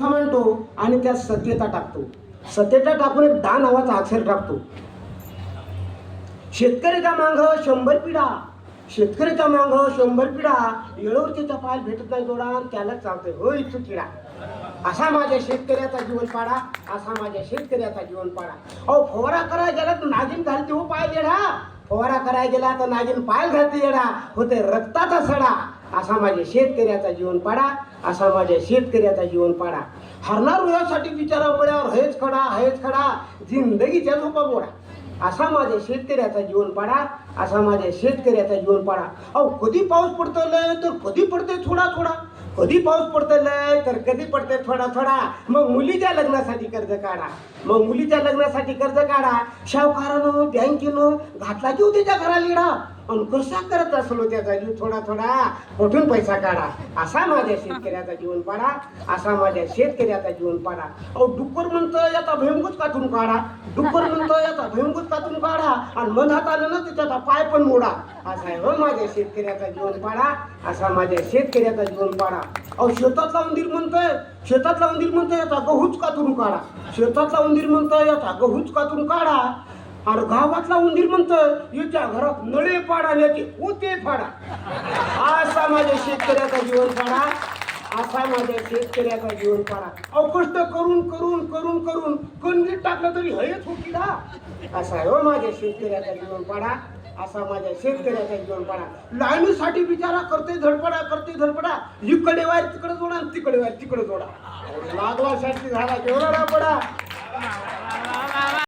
म्हणतो आणि त्यात सत्यता टाकतो. सत्यता टाकून एक दहा नावाचा अक्षर टाकतो. शेतकऱ्याच्या मांग शंभर पिढा. शेतकऱ्याच्या मांग शंभर पिढा. येळोवर त्याचा पाय भेटत नाही जोडा आणि त्याला चालतोय इथं पिडा असा माझ्या शेतकऱ्याचा जीवन पाडा असा माझ्या शेतकऱ्याचा जीवन पाडा अहो फवारा करायला गेला तर नागिन घालते हो पाय येडा. फवारा करायला गेला तर नागिन पाय घालते येडा. होते रक्ताचा सडा. असा माझ्या शेतकऱ्याचा जीवन पाडा असा माझ्या शेतकऱ्याचा जीवन पाडा. हरणार यासाठी विचारा पड्यावर हेच खडा हेच खडा जिंदगीच्या झोपा बोडा असा माझ्या शेतकऱ्याचा जीवन पाडा असा माझ्या शेतकऱ्याचा जीवन पाडा. अहो कधी पाऊस पडतो लय तर कधी पडते थोडा थोडा. कधी पाऊस पडतोय तर कधी पडते थोडा थोडा. मग मुलीच्या लग्नासाठी कर्ज काढा. मग मुलीच्या लग्नासाठी कर्ज काढा. शावकारानं बँकेनं घातला की त्याच्या घरा लिडा कसा करत असलो त्याचा जीव? थोडा थोडा. कुठून पैसा काढा. असा माझ्या शेतकऱ्याचा जीवन पाडा. असा माझ्या शेतकऱ्याचा जीवन पाडा. अहो डुक्कर म्हणतो याचा भयंकूच कातून काढा. डुक्कर म्हणतो याचा भयंकूच कातून काढा. आणि मन आलं ना त्याचा पाय पण मोडा. असा आहे हो माझ्या शेतकऱ्याचा जीवन पाडा. असा माझ्या शेतकऱ्याचा जीवन पाडा. अहो शेतातला उंदीर म्हणतोय. शेतातला उंदीर म्हणतोय याचा गहूच कातून काढा. शेतातला उंदीर म्हणतोय याचा गहूच कातून काढा. आणि गावातला उंदीर म्हणत याच्या घरात नळे पाडा आणि याचे पोते फाडा. असा माझ्या शेतकऱ्याचा जीवन पाडा. असा माझ्या शेतकऱ्याचा जीवन पाडा. अवकष्ट कष्ट करून करून करून करून कणगीत टाकलं तरी हयच होती ना असा आहे हो माझ्या शेतकऱ्याचा जीवन पाडा. असा माझ्या शेतकऱ्याचा जीवन पाडा. लाईनीसाठी बिचारा करते धडपडा करते धडपडा. इकडे वायर तिकडे जोडा तिकडे वायर तिकडे जोडा. लागला साठी झाला जेवढा पडा